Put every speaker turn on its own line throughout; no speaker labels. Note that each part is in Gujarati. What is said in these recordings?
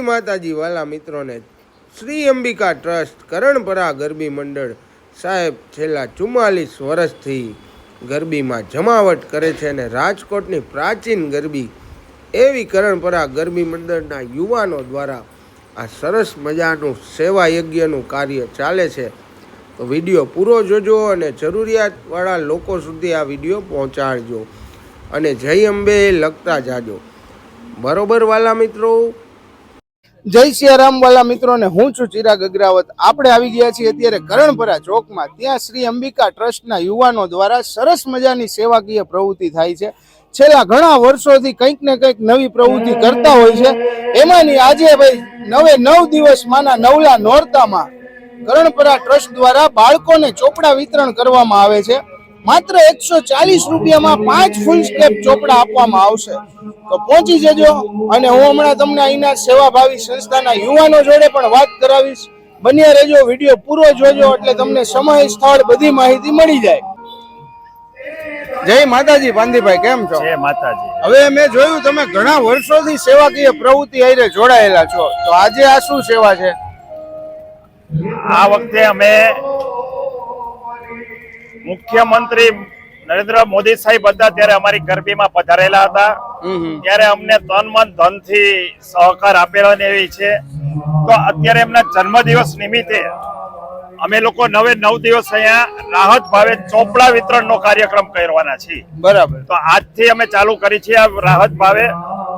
માતાજી વાલા મિત્રોને. શ્રી અંબિકા ટ્રસ્ટ, કરણપરા ગરબી મંડળ સાહેબ છેલ્લા ચુમ્માલીસ વર્ષથી ગરબીમાં જમાવટ કરે છે અને રાજકોટની પ્રાચીન ગરબી એવી કરણપરા ગરબી મંડળના યુવાનો દ્વારા આ સરસ મજાનું સેવા યજ્ઞનું કાર્ય ચાલે છે. તો વીડિયો પૂરો જોજો અને જરૂરિયાતવાળા લોકો સુધી આ વીડિયો પહોંચાડજો. અને જય અંબે લખતા જાજો. બરોબર વાલા મિત્રો? જય સિયારામ વાલા મિત્રોને હું છું ચિરાગ અગ્રાવત. આપણે આવી ગયા છીએ અત્યારે કરણપરા ચોકમાં. ત્યાં શ્રી અંબિકા ટ્રસ્ટના યુવાનો દ્વારા સરસ મજાની સેવાકીય પ્રવૃત્તિ થાય છે. છેલ્લા ઘણા વર્ષોથી કંઈક ને કંઈક નવી પ્રવૃત્તિ કરતા હોય છે. એમાંની આજે ભાઈ નવે નવ દિવસમાંના નવલા નોરતામાં કરણપરા ટ્રસ્ટ દ્વારા બાળકોને ચોપડા વિતરણ કરવામાં આવે છે. માત્ર એકસો ચાલીસ રૂપિયામાં પાંચ ફૂલ સ્ટેપ ચોપડા આપવામાં આવશે. તો પહોંચી જજો અને હું હમણાં તમને અહીંના સેવાભાવી સંસ્થાના યુવાનો જોડે પણ વાત કરાવીશ. બન્યા રહેજો વીડિયો પૂરો જોજો એટલે તમને સમય સ્થળ બધી માહિતી મળી જાય. જય માતાજી પાંદીભાઈ કેમ છો?
જય માતાજી.
હવે મેં જોયું તમે ઘણા વર્ષોથી સેવાકીય પ્રવૃત્તિ હારે જોડાયેલા છો. તો આજે આ શું સેવા છે?
આ વખતે અમે મુખ્યમંત્રી નરેન્દ્ર મોદી સાહેબ હતા ત્યારે અમારી ગરબીમાં પધારેલા હતા. ત્યારે અમને તન મન ધનથી સહકાર આપેલો ને એવી છે. તો અત્યારે એમના જન્મદિવસ નિમિત્તે અમે લોકો નવે નવ દિવસ અહીંયા રાહત ભાવે ચોપડા વિતરણનો કાર્યક્રમ કરવાના છીએ.
બરાબર.
તો આજથી અમે ચાલુ કરી છીએ આ રાહત ભાવે.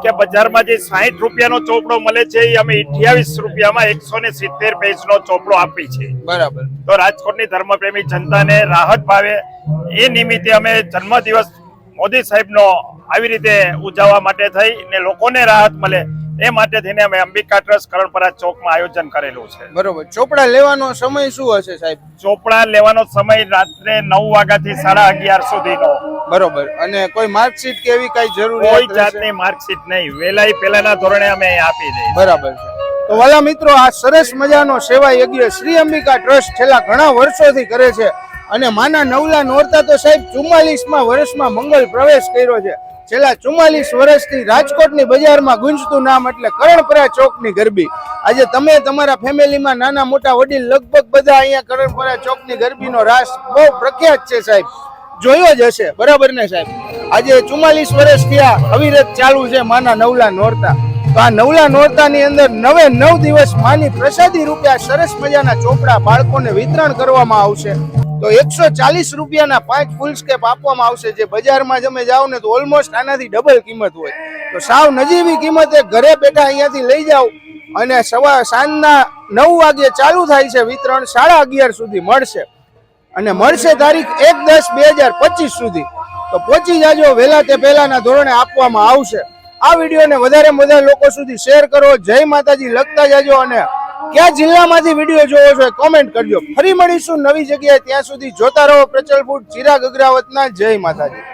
કે બજારમાં જે સાહીઠ રૂપિયાનો ચોપડો મળે છે એ અમે અઠ્યાવીસ રૂપિયામાં એકસો ને સિત્તેર પેજનો ચોપડો આપી છે.
બરાબર.
તો રાજકોટની ધર્મપ્રેમી જનતાને રાહત ભાવે. એ નિમિત્તે અમે જન્મદિવસ મોદી સાહેબનો આવી રીતે ઉજવવા માટે થઈ ને લોકોને રાહત મળે એ માટે થઈને અમે અંબિકા ટ્રસ્ટ કરણપરા ચોકમાં આયોજન કરેલું છે.
બરોબર. ચોપડા લેવાનો સમય શું હશે સાહેબ?
ચોપડા લેવાનો સમય રાત્રે નવ વાગ્યાથી સાડા અગિયાર સુધીનો.
બરોબર. અને કોઈ માર્કશીટ કે એવી કઈ
કોઈ
જરૂરિયાત
જાતની માર્કશીટ નહીં. વેલાઈ પહેલાના ધોરણે અમે આપી દઈએ.
બરાબર છે. તો વાલા મિત્રો આ સરસ મજાનો સેવા યજ્ઞ શ્રી અંબિકા ટ્રસ્ટ છેલ્લા ઘણા વર્ષોથી કરે છે. અને માના નવલા નોરતા તો સાહેબ ચુમ્માલીસમાં વર્ષમાં મંગલ પ્રવેશ કર્યો છે. છેલ્લા ચુમ્માલીસ વર્ષથી રાજકોટની બજારમાં ગુંજતું નામ એટલે કરણપરા ચોકની ગરબી. આજે તમે તમારા ફેમિલીમાં નાના મોટા વડીલ લગભગ બધા અહીંયા કરણપરા ચોકની ગરબીનો રાસ બહુ પ્રખ્યાત છે સાહેબ. જોયો જ હશે. બરાબર ને સાહેબ? આજે ચુમ્માલીસ વર્ષ થયા, અવિરત ચાલુ છે માના નવલા નોરતા. તો આ નવલા નોરતાની અંદર નવે નવ દિવસ માની પ્રસાદી રૂપિયા સરસ મજાના ચોપડા બાળકોને વિતરણ કરવામાં આવશે. તો એકસો ચાલીસ રૂપિયાના પાંચ ફૂલ સ્કેપ આપવામાં આવશે. જે બજારમાં તમે જાઓ ને તો ઓલમોસ્ટ આનાથી ડબલ કિંમત હોય. તો સાવ નજીવી કિંમતે ઘરે બેઠા અહીંયાથી લઈ જાઓ અને સવા સાંજના નવ વાગે ચાલુ થાય છે વિતરણ. સાડા અગિયાર સુધી મળશે. અને મળશે તારીખ એક દસ બે હજાર પચીસ સુધી. તો પહોંચી જાજો, વહેલા તે પહેલાના ધોરણે આપવામાં આવશે. આ વિડીયોને વધારે વધારે લોકો સુધી શેર કરો. જય માતાજી, લખતા જાજો અને કયા જિલ્લામાંથી વીડિયો જોવો છો કોમેન્ટ કરજો. ફરી મળીશું નવી જગ્યાએ. ત્યાં સુધી જોતા રહો પ્રચલ ચિરાગ અગ્રાવતના. જય માતાજી.